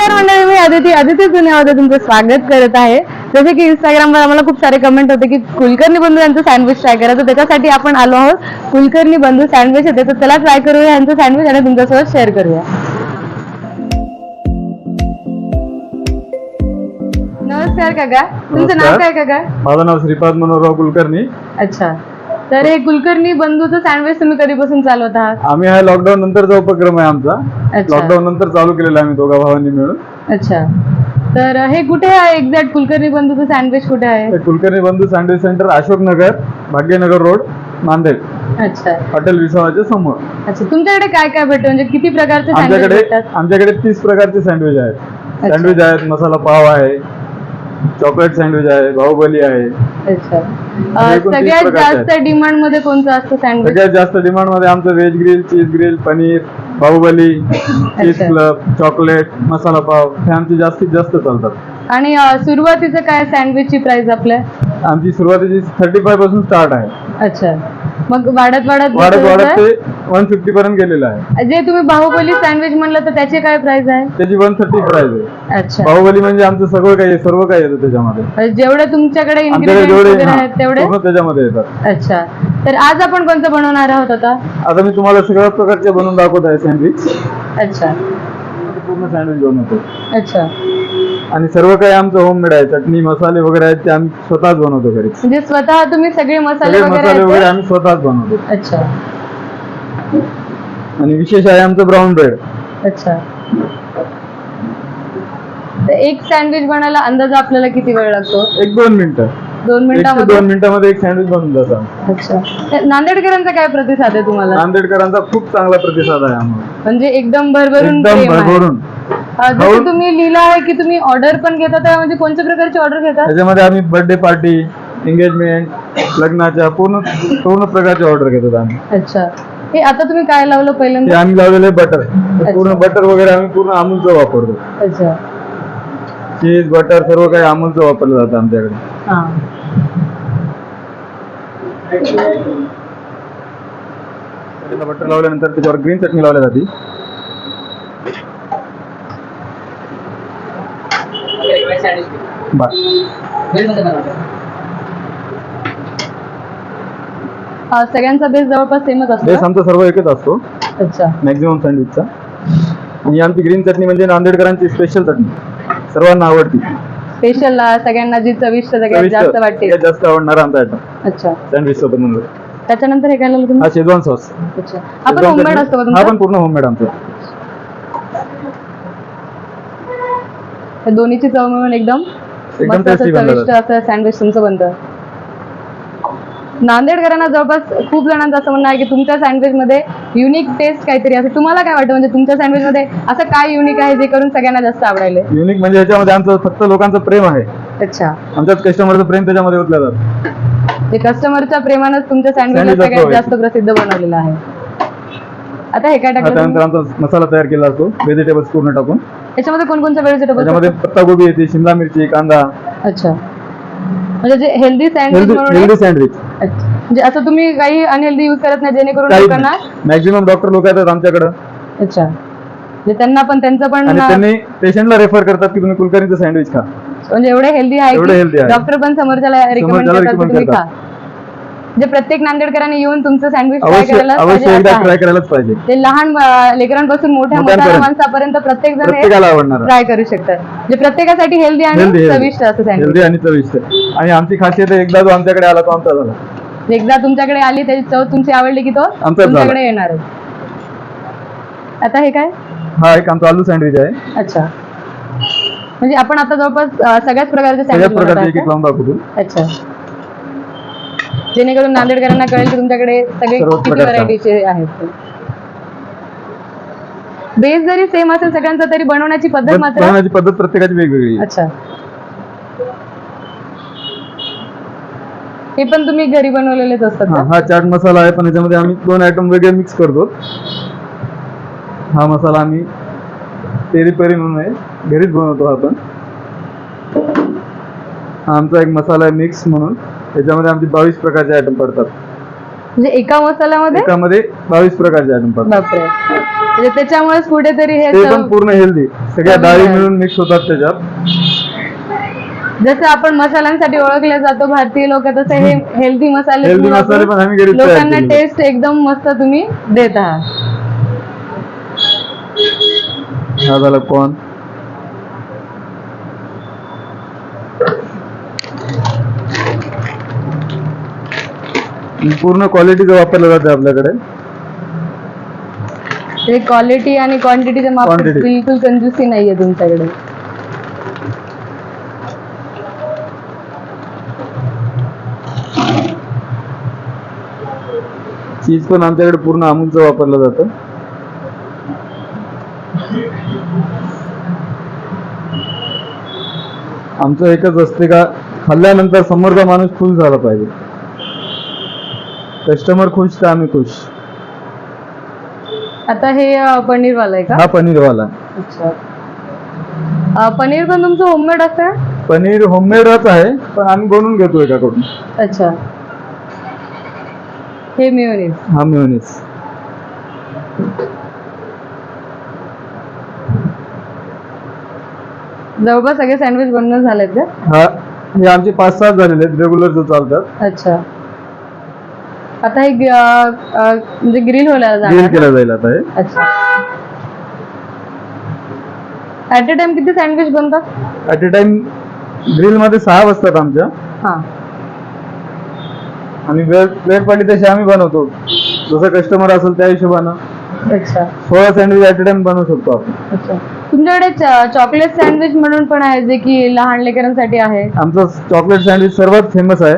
नमस्कार मंडळी मी अदिती अदिती दुनियामध्ये तुमचं स्वागत करत आहे. जसे की इंस्टाग्रामवर आम्हाला खूप सारे कमेंट होते की कुलकर्णी बंधू यांचं सँडविच ट्राय करा. तर त्याच्यासाठी आपण आलो आहोत. कुलकर्णी बंधू सँडविच येते. तर त्याला ट्राय करूया यांचं सँडविच आणि तुमच्यासोबत शेअर करूया. नमस्कार काका. तुमचं नाव नमस्कार. काय काका? माझं नाव श्रीपाद मनोहरराव कुलकर्णी. अच्छा. तर हे कुलकर्णी बंधूचं सँडविच तुम्ही कधीपासून चालवत आहात? आम्ही हा लॉकडाऊन नंतरचा उपक्रम आहे आमचा. अच्छा. लॉकडाऊन नंतर चालू केलेला आम्ही दोघा भावांनी मिळून. अच्छा. तर हे कुठे आहे? एक्झॅक्ट कुलकर्णी बंधूचं सँडविच कुठे आहे? हे Kulkarni Bandhu sandwich centre Ashoknagar Bhagyanagar road Nanded. अच्छा. हॉटेल विसावाच्या समोर. अच्छा. तुमच्याकडे काय काय भेटतं? म्हणजे किती प्रकारचे सँडविच आमच्याकडे भेटतात? आमच्याकडे तीस प्रकारचे सँडविच आहेत. सँडविच आहेत मसाला पाव आहे चॉकलेट सँडविच आहे बाहुबली आहे. अच्छा. अं, आणि एकूण तीस सगळ्यात प्रकारचे जास्त आहेत. डिमांडमध्ये कोणतं असतं सँडविच? सगळ्यात जास्त डिमांडमध्ये आमचं veg grill cheese grill paneer Baahubali cheese अच्छा. क्लब चॉकलेट मसाला पाव हे आमचे जास्तीत जास्त चालतात. आणि अं, सुरुवातीचं काय सँडविचची प्राइस आपल्या? आमची सुरुवातीची थर्टी फायपासून स्टार्ट आहे. अच्छा. मग वाढत वाढत वाढत वाढत ते वन फिफ्टी पर्यंत गेलेलं आहे. जे तुम्ही बाहुबली सँडविच म्हणलं तर त्याची काय प्राइस आहे? त्याची वन थर्टी प्राइस आहे. अच्छा. बाहुबली म्हणजे आमचं सगळं काही आहे, सर्व काही येतं त्याच्यामध्ये. जेवढे तुमच्याकडे आमच्याकडे इन्ग्रेडियंट जेवढे वगैरे हा, आहेत तेवढे? पूर्ण त्याच्यामध्ये येतात. अच्छा. तर आज आपण कोणतं बनवणार आहोत आता? आता मी तुम्हाला सगळ्या प्रकारचे बनवून दाखवत आहे सँडविच अच्छा. पूर्ण सँडविच बनवतो. अच्छा. आणि सर्व काही आमचं होममेड आहे. चटणी मसाले वगैरे आहेत ते आम्ही स्वतःच बनवतो घरी. म्हणजे स्वतः तुम्ही सगळे मसाले सगळे मसाले वगैरे आम्ही स्वतःच बनवतो. अच्छा. आणि विशेष आहे आमचं ब्राऊन ब्रेड अच्छा. तर एक सँडविच बनायला अंदाज आपल्याला किती वेळ लागतो? एक दोन मिनिटं. दोन एक ते मिनिटामध्ये? दोन मिनिटामध्ये एक सँडविच बनून जातं अच्छा. तर नांदेडकरांचा काय प्रतिसाद आहे तुम्हाला? नांदेडकरांचा खूप चांगला प्रतिसाद आहे आम्हाला. म्हणजे एकदम भरभरून एकदम प्रेम आहे. भरभरून. जसं तुम्ही लिहिलं आहे की तुम्ही ऑर्डर पण घेता तर म्हणजे कोणत्या प्रकारची ऑर्डर घेता? त्याच्यामध्ये आम्ही बर्थडे पार्टी एंगेजमेंट लग्नाच्या पूर्ण पूर्ण प्रकारचे ऑर्डर घेतो आम्ही. अच्छा. हे आता तुम्ही काय लावलं ते पहिल्यांदा आम्ही लावलेले बटर पूर्ण बटर वगैरे आम्ही पूर्ण अमूलचं वापरतो. अच्छा. चीज बटर सर्व काही अमूलचं वापरलं जातं आमच्याकडे. हा. बटर लावल्यानंतर त्याच्यावर ग्रीन चटणी लावली जाते बस अं, सगळ्यांचा बेस जवळपास सेमच असतो बेस? आमचा सर्व एकच असतो. अच्छा. मॅक्झिमम सँडविचचा आणि आमची ग्रीन चटणी म्हणजे नांदेडकरांची स्पेशल चटणी. सर्वांना आवडती. स्पेशल सगळ्यांना जी चविष्ट सगळ्यात जास्त वाटते. जास्त आवडणारा आमचा आयटम अच्छा. सँडविच सोबत म्हणलं त्याच्यानंतर हे काय तुम्ही? हा शेजवान सॉस अच्छा. आपण होममेड असतो हा पण पूर्ण होममेड आमचं. हे दोन्हीची चव मिळून एकदम एकदम मस्त असं tasty बनलं चविष्ट असं सँडविच तुमचं बनतं. नांदेडकरांना जवळपास खूप जणांचं असं म्हणणं आहे की तुमच्या सँडविच मध्ये युनिक टेस्ट काहीतरी असं. तुम्हाला काय वाटतं? म्हणजे तुमच्या सँडविच मध्ये असं काय युनिक आहे जे करून सगळ्यांना जास्त आवडायले युनिक म्हणजे ह्याच्यामध्ये आमचं फक्त लोकांचं प्रेम आहे. अच्छा. आमच्याच कस्टमरचं प्रेम त्याच्यामध्ये ओतलं जातं. ते कस्टमरच्या प्रेमानच तुमच्या Sandwich सगळ्यात. जास्त प्रसिद्ध बनवलेलं आहे. आता हे काय टाकलं त्यानंतर तुम्ही? आमचा मसाला तयार केला असतो व्हेजिटेबल्स पूर्ण टाकून. याच्यामध्ये कोणकोणत्या व्हेजिटेबल त्याच्यामध्ये पत्ता गोबी येते शिमला मिरची कांदा अच्छा म्हणजे जे हेल्दी सँडविच हेल्दी. सँडविच अच्छा. म्हणजे असं तुम्ही काही अनहेल्दी युज करत नाही जेणेकरून काही लोकांना मॅक्झिमम डॉक्टर लोक येतात आमच्याकडं अच्छा म्हणजे त्यांना पण त्यांचं पण आणि त्यांनी पेशंटला रेफर करतात की तुम्ही कुलकर्णीचं सँडविच खा म्हणजे एवढे हेल्दी आहे एवढे healthy आहे. डॉक्टर पण समोरच्याला रिकमेंड समोरच्याला करतात की recommend तुम्ही खा करतात. म्हणजे प्रत्येक नांदेडकरांनी येऊन तुमचं सँडविच ट्राय अवश्य करायला अवश्य पाहिजे एकदा असं ट्राय आहे. करायलाच पाहिजे. ते लहान अं, लेकरांपासून मोठ्या मोठ्या मोठ्यांपर्यंत. माणसापर्यंत प्रत्येक जण प्रत्येकाला आवडणार. ट्राय करू शकतात. म्हणजे प्रत्येकासाठी हेल्दी आणि चविष्ट असं सँडविच हेल्दी आणि चविष्ट. आणि आमची खासियत आहे एकदा जो आमच्याकडे आला तो आमचा झाला. एकदा तुमच्याकडे आली त्याची चव तुमची आवडली की तो झाला. तुमच्याकडे येणारच आता हे काय? हा एक आमचा आलू सँडविच आहे. अच्छा. म्हणजे आपण आता जवळपास अं, सगळ्याच प्रकारचे सगळ्याच सँडविच प्रकारचे एक एक लावून दाखवतो. अच्छा. जेणेकरून नांदेडकरांना कळेल की तुमच्याकडे सगळे किती व्हरायटीचे आहेत. बेस जरी सेम असेल सगळ्यांचा तरी बनवण्याची पद्धत मात्र बनवण्याची पद्धत प्रत्येकाची वेगवेगळी आहे. अच्छा. हे पण तुम्ही घरी बनवलेलेच असतात हा का? हा चाट मसाला आहे पण याच्यामध्ये आम्ही दोन आयटम वेगळे मिक्स करतो. हा मसाला आम्ही पेरी पेरी म्हणून आहे घरीच बनवतो हा आपण. हा आमचा एक मसाला आहे मिक्स म्हणून. त्याच्यामध्ये आमचे बावीस प्रकारचे आयटम पडतात. म्हणजे एका मसाल्यामध्ये? एकामध्ये बावीस प्रकारचे आयटम पडतात. बापरे. म्हणजे त्याच्यामुळेच कुठेतरी हे ते पण चव- पूर्ण हेल्दी सगळ्या डाळी. मिळून मिक्स होतात त्याच्यात. जसं आपण मसाल्यांसाठी ओळखले जातो भारतीय लोक तसे हे हेल्दी मसाले Healthy तुम्ही मसाले वापरून पण आम्ही घरीच तयार लोकांना केलेले. टेस्ट एकदम मस्त तुम्ही देत. आहात हा झाला कॉर्न पूर्ण क्वालिटीचं वापरलं जाते आपल्याकडे? ते क्वालिटी आणि मापात Quantity. बिलकुल कंजूसी नाहीये तुमच्याकडे. चीज पण आमच्याकडे पूर्ण अमूलचं वापरलं जातं. आमचं एकच असते का खाल्ल्यानंतर समोरचा माणूस खुश झाला पाहिजे. कस्टमर खुश तर आम्ही खुश. आता हे अं, पनीरवाला आहे का? हा पनीरवाला. अच्छा. अं, पनीर पण तुमचं होममेड असतं पनीर होममेडच आहे पण आम्ही बनवून घेतो एकाकडून. अच्छा. हे मिळून हा मिळूनच जवळपास सगळे सँडविच बनवून झालेत का? हा हे आमचे पाच सात झालेले आहेत रेग्युलर जो चालतात. अच्छा. आता हे ग- अं, अं, म्हणजे ग्रिल ग्रिल जाणार. केला जाईल आता हे. अच्छा. ऍट अ टाइम किती सँडविच बनतात ऍट अ टाइम ग्रिलमध्ये सहा वाजतात आमच्या. हा. आणि वेळ वेळ पडली तशी आम्ही बनवतो. जसं कस्टमर असेल त्या हिशोबानं. अच्छा. सोळा सँडविच ऍट अ टाइम बनवू शकतो आपण. अच्छा. तुमच्याकडे चॉकलेट सँडविच म्हणून पण आहे जे की लहान लेकरांसाठी आहे. आमचं चॉकलेट सँडविच सर्वात फेमस आहे.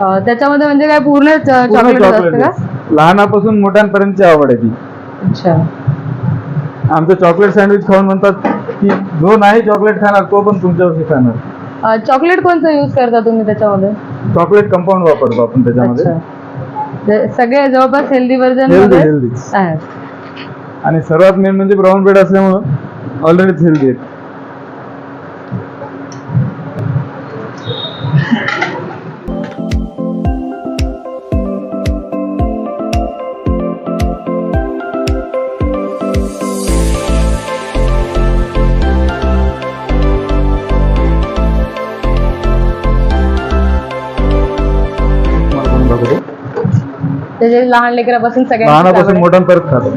त्याच्यामध्ये म्हणजे काय पूर्ण चॉकलेट असतं का? चॉकलेट लहानापासून मोठ्यांपर्यंतची आवड आहे ती. अच्छा. आमचं चॉकलेट सँडविच खाऊन म्हणतात की जो नाही चॉकलेट खाणार तो पण तुमच्यावरती खाणार. चॉकलेट कोणतं युज करता तुम्ही त्याच्यामध्ये? चॉकलेट कंपाऊंड वापरतो आपण त्याच्यामध्ये. अच्छा. जे- सगळे जवळपास हेल्दी व्हर्जन हेल्दी मध्ये हेल्दी आहेत. आणि सर्वात मेन म्हणजे ब्राऊन ब्रेड असल्यामुळं ऑलरेडीच हेल्दी आहेत. त्याचे लहान लेकरापासून लहानापासून सगळ्यांना मोठ्यांपर्यंत खातो.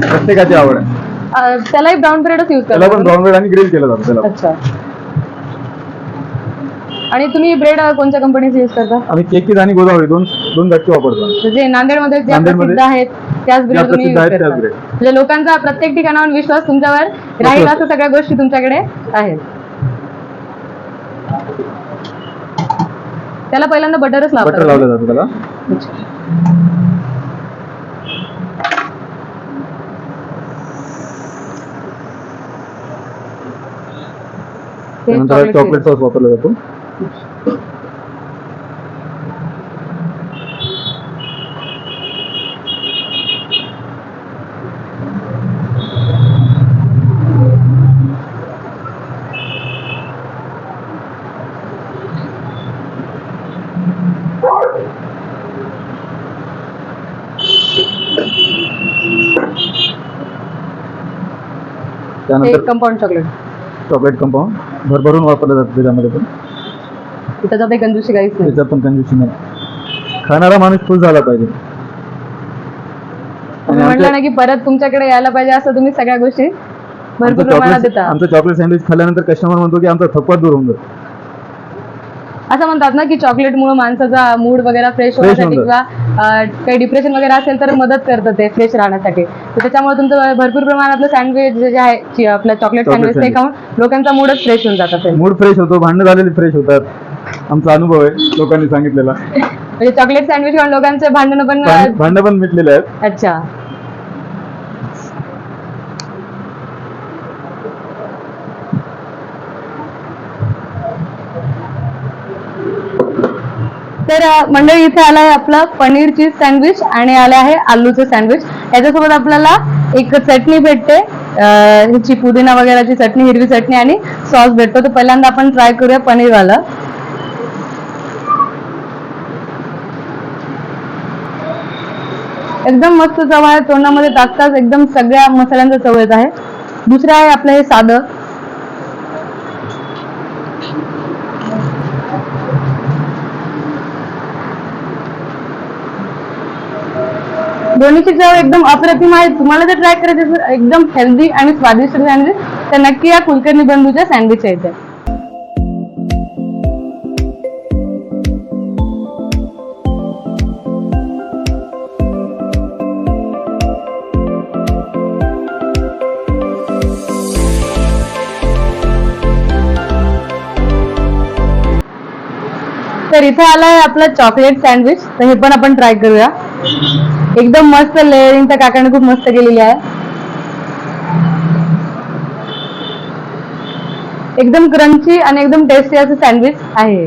प्रत्येकाची आवड आहे. त्यालाही ब्राऊन ब्रेडच युज त्याला पण ब्राऊन ब्रेड आणि ग्रिल केलं जातं त्याला अच्छा. आणि तुम्ही ब्रेड कोणत्या कंपनीचे युज करता? आम्ही केकीज आणि गोदावरी दोन दोन जागती वापरतो जे नांदेडमध्ये ज्या नांदेडमध्ये प्रसिद्ध आहेत त्याच ब्रेड तुम्ही प्रसिद्ध use आहेत त्याच करता. म्हणजे लोकांचा प्रत्येक ठिकाणावर विश्वास तुमच्यावर राहील. असं सगळ्या गोष्टी तुमच्याकडे आहेत. त्याला पहिल्यांदा बटरच बटर लावलं जातं त्याला. त्यानंतर चॉकलेट सॉस वापरला जातो कंपाऊंड चॉकलेट चॉकलेट कंपाऊंड भरभरून वापरलं जातं त्याच्यामध्ये पण. त्याच्यात काही कंजूशी काहीच नाही. त्याच्यात पण कंजुशन नाही. खाणारा माणूस खुश झाला पाहिजे. तुम्ही म्हटलं ना की परत तुमच्याकडे यायला पाहिजे असं तुम्ही सगळ्या गोष्टी भरपूर आमचं प्रमाणात चॉकलेट देता. आमचं चॉकलेट सँडविच खाल्ल्यानंतर कस्टमर म्हणतो की आमचा थकवा दूर होऊन जातो. असं म्हणतात ना की चॉकलेट मुळे माणसाचा मूड वगैरे फ्रेश होण्यासाठी किंवा काही डिप्रेशन वगैरे असेल तर मदत करतं ते फ्रेश राहण्यासाठी. तर त्याच्यामुळे तुमचं भरपूर प्रमाणातलं सँडविच जे आहे आपलं चॉकलेट सँडविच ते. खाऊन लोकांचा मूडच फ्रेश होऊन जात असेल. मूड फ्रेश होतो भांडणं झालेली फ्रेश होतात. आमचा अनुभव आहे लोकांनी सांगितलेला. म्हणजे चॉकलेट सँडविच खाऊन लोकांचे भांडणं पण भांड- भांडणं पण मिटलेले आहेत. अच्छा. तर मंडळी इथे आला आहे आपला पनीर चीज सँडविच आणि आले आहे आलूचं सँडविच. याच्यासोबत आपल्याला एक चटणी भेटते. ह्याची पुदिना वगैरेची चटणी हिरवी चटणी आणि सॉस भेटतो. तर पहिल्यांदा आपण ट्राय करूया पनीरवालं. एकदम मस्त चव आहे. तोंडामध्ये टाकताच एकदम सगळ्या मसाल्यांचा चव येत आहे. दुसरं आहे आपलं हे साधं. दोन्हीची चव एकदम अप्रतिम आहे. तुम्हाला जर ट्राय करायचं असेल एकदम हेल्दी आणि स्वादिष्ट सँडविच तर नक्की या कुलकर्णी बंधूच्या सँडविच येते तर इथे आलाय आपला चॉकलेट सँडविच तर हे पण आपण ट्राय करूया. एकदम मस्त लेअरिंग तर काकाने खूप मस्त केलेली आहे. एकदम क्रंची आणि एकदम टेस्टी असं सँडविच आहे.